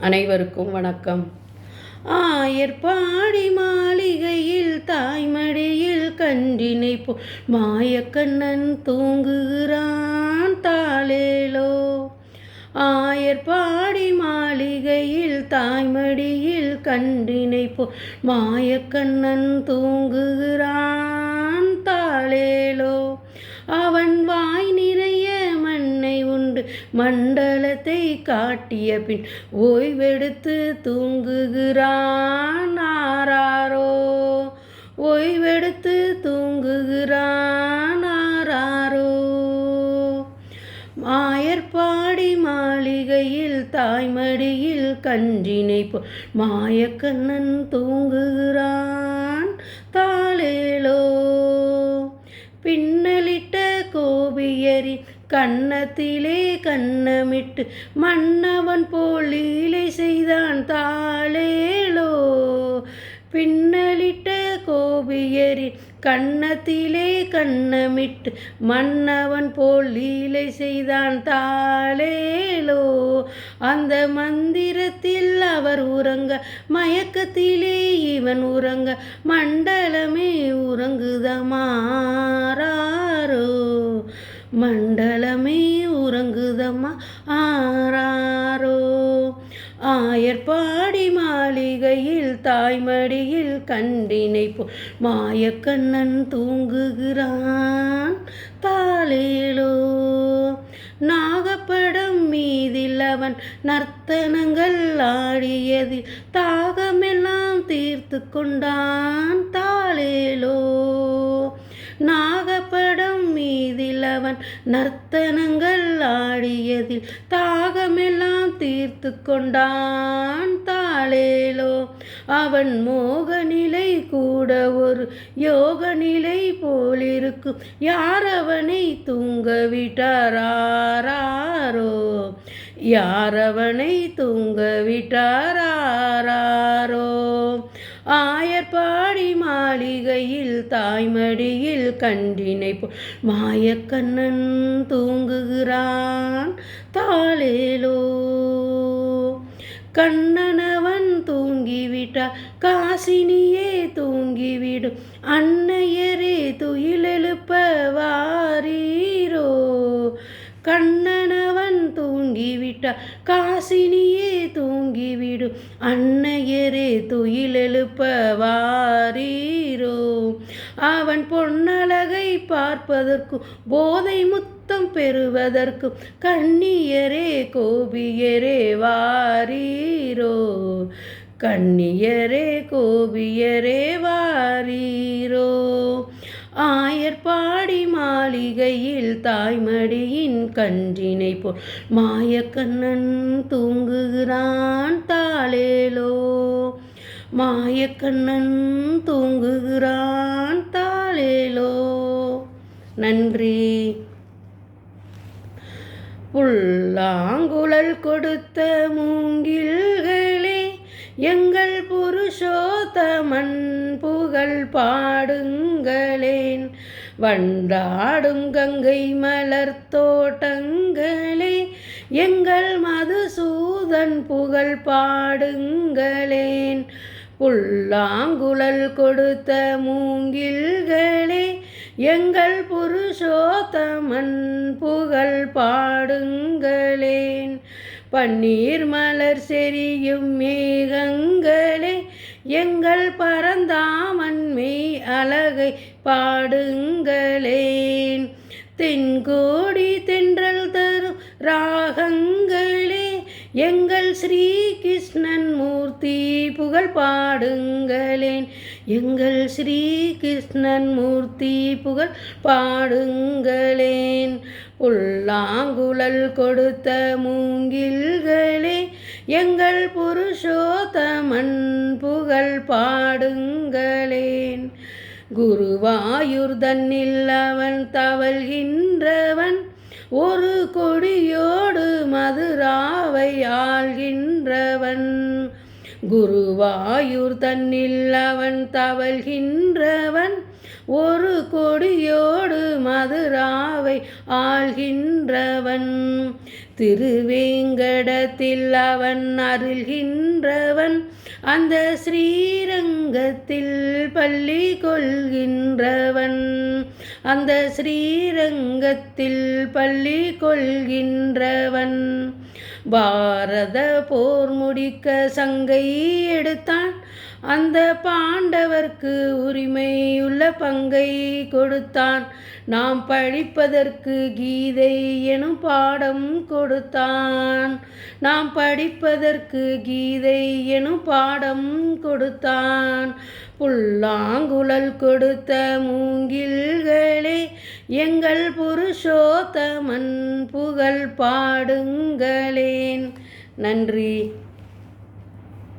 அனைவருக்கும் வணக்கம். ஆயர்பாடி மாளிகையில் தாய்மடியில் கன்றினை போ மாயக்கண்ணன் தூங்குகிறான் தாளேலோ. ஆயர்பாடி மாளிகையில் தாய்மடியில் கன்றினை போ மாயக்கண்ணன் தூங்குகிறான் மண்டலத்தை காட்டிய பின் ஓய்வெடுத்து தூங்குகிறான் ஆராரோ. ஓய்வெடுத்து தூங்குகிறான் ஆராரோ. மாயர்பாடி மாளிகையில் தாய்மடியில் கன்றினை போ மாயக்கண்ணன் தூங்குகிறான் தாளேலோ. பின்னலிட்ட கோபியரின் கன்னத்திலே கண்ணமிட்டு மன்னவன் போல் லீலை செய்தான் தாளேலோ. பின்னலிட்ட கோபியரி கன்னத்திலே கண்ணமிட்டு மன்னவன் போல் லீலை செய்தான் தாளேலோ. அந்த மந்திரத்தில் அவர் உறங்க மயக்கத்திலே இவன் உறங்க மண்டலமே உறங்குதமாறாரோ. மண்டலமே உறங்குதம்மா. ஆறாரோ? ஆயர்பாடி மாளிகையில் தாய்மடியில் கண்டினை போ மாயக்கண்ணன் தூங்குகிறான். தாலேலோ நாகப்படம் மீதில் அவன் நர்த்தனங்கள் ஆடியதில் தாகமெல்லாம் தீர்த்து கொண்டான். தாலேலோ நாகப்படம் செய்தில் அவன் நர்த்தனங்கள் ஆடியதில் தாகமெல்லாம் தீர்த்து கொண்டான் தாளேலோ. அவன் மோக நிலை கூட ஒரு யோக நிலை போலிருக்கும். யார் அவனை தூங்க விட்டாரோ யார் அவனை தூங்க விட்டாரா மாளிகையில் தாய்மடியில் கண்டினை போ மாயக்கண்ணன் தூங்குகிறான். தாளேலோ கண்ணனவன் தூங்கிவிட்டார் காசினியே தூங்கிவிடும். அன்னையரே துயிலெழுப்ப வாரீரோ கண்ணன் தூங்கிவிட்டார் காசினியே தூங்கிவிடும் அன்னையரே துயிலெழுப்ப வாரீரோ அவன் பொன்னழகை பார்ப்பதற்கும் போதை முத்தம் பெறுவதற்கும் கண்ணியரே கோபியரே வாரீரோ. கண்ணியரே கோபியரே வாரீரோ. மாளிகையில் தாய்மடியின் கன்றினை போல் மாயக்கண்ணன் தூங்குகிறான் தாளேலோ. மாயக்கண்ணன் தூங்குகிறான் தாளேலோ. நன்றி. புல்லாங்குழல் கொடுத்த மூங்கில்களே எங்கள் புருஷோத்தமன் புகழ் பாடுங்களேன். வண்டாடும் கங்கை மலர் தோட்டங்களே எங்கள் மதுசூதன் புகழ் பாடுங்களேன். புல்லாங்குழல் கொடுத்த மூங்கில்களே எங்கள் புருஷோத்தமன் புகழ் பாடுங்களேன். பன்னீர் மலர் செறியும் மேகங்களே எங்கள் பரந்தாமன் மெய் அழகை பாடுங்களேன். தென்கோடி தென்றல் தரும் ராகங்களே எங்கள் ஸ்ரீ கிருஷ்ணன் மூர்த்தி புகழ் பாடுங்களேன். எங்கள் ஸ்ரீ கிருஷ்ணன் மூர்த்தி புகழ் பாடுங்களேன். புல்லாங்குழல் கொடுத்த மூங்கில்களே எங்கள் புருஷோத்தமன் புகழ் பாடுங்களேன். குருவாயூர் தன்னில் அவன் தவழ்கின்றவன் ஒரு கொடியோடு மதுராவை ஆள்கின்றவன். குருவாயூர் தன்னில் அவன் தவழ்கின்றவன். ஒரு கொடியோடு மதுராவை ஆள்கின்றவன். திருவேங்கடத்தில் அவன் அருள்கின்றவன். அந்த ஸ்ரீரங்கத்தில் பள்ளி கொள்கின்றவன். அந்த ஸ்ரீரங்கத்தில் பள்ளி கொள்கின்றவன். பாரத போர் முடிக்க சங்கை எடுத்தான். அந்த பாண்டவர்க்கு உரிமை உள்ள பங்கை கொடுத்தான். நாம் படிப்பதற்கு கீதை எனும் பாடம் கொடுத்தான். நாம் படிப்பதற்கு கீதை எனும் பாடம் கொடுத்தான். புல்லாங்குழல் கொடுத்த மூங்கில்களே எங்கள் புருஷோத்தமன் புகழ் பாடுங்களேன். நன்றி.